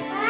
Bye.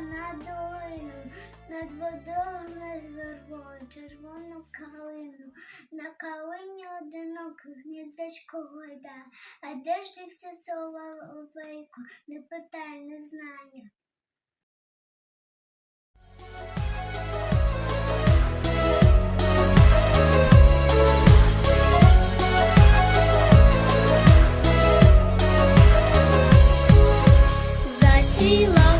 на долину, над водою над вербою, червону калину, на калині одиноких гніздечко гойда, а де ж дівся соловейко, не питай незнання. Ціла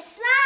Slide.